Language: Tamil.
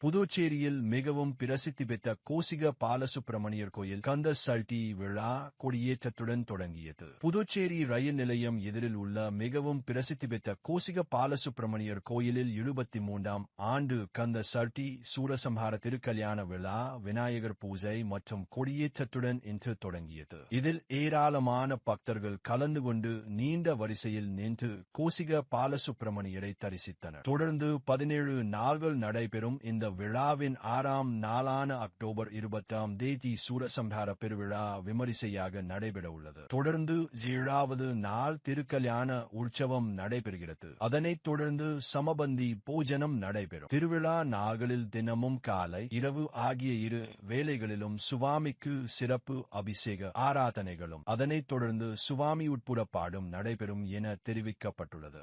புதுச்சேரியில் மிகவும் பிரசித்தி பெற்ற கோசிக பாலசுப்பிரமணியர் கோயில் கந்த சல்டி விழா கொடியேற்றத்துடன் தொடங்கியது. புதுச்சேரி ரயில் நிலையம் எதிரில் உள்ள மிகவும் பிரசித்தி பெற்ற கோசிக பாலசுப்பிரமணியர் கோயிலில் எழுபத்தி மூன்றாம் ஆண்டு கந்த சல்டி சூரசம்ஹார திருக்கல்யாண விழா விநாயகர் பூஜை மற்றும் கொடியேற்றத்துடன் இன்று தொடங்கியது. இதில் ஏராளமான பக்தர்கள் கலந்து கொண்டு நீண்ட வரிசையில் நின்று கோசிக பாலசுப்பிரமணியரை தரிசித்தனர். தொடர்ந்து பதினேழு நாள்கள் நடைபெறும் இந்த விழாவின் ஆறாம் நாளான அக்டோபர் இருபத்தாம் தேதி சூரசம்ஹார பெருவிழா விமரிசையாக நடைபெற உள்ளது. தொடர்ந்து ஏழாவது நாள் திருக்கல்யாண உற்சவம் நடைபெறுகிறது. அதனைத் தொடர்ந்து சமபந்தி பூஜனம் நடைபெறும். திருவிழா நாகலில் தினமும் காலை இரவு ஆகிய இரு வேளைகளிலும் சுவாமிக்கு சிறப்பு அபிஷேக ஆராதனைகளும் அதனைத் தொடர்ந்து சுவாமி உட்புற பாடும் நடைபெறும் என தெரிவிக்கப்பட்டுள்ளது.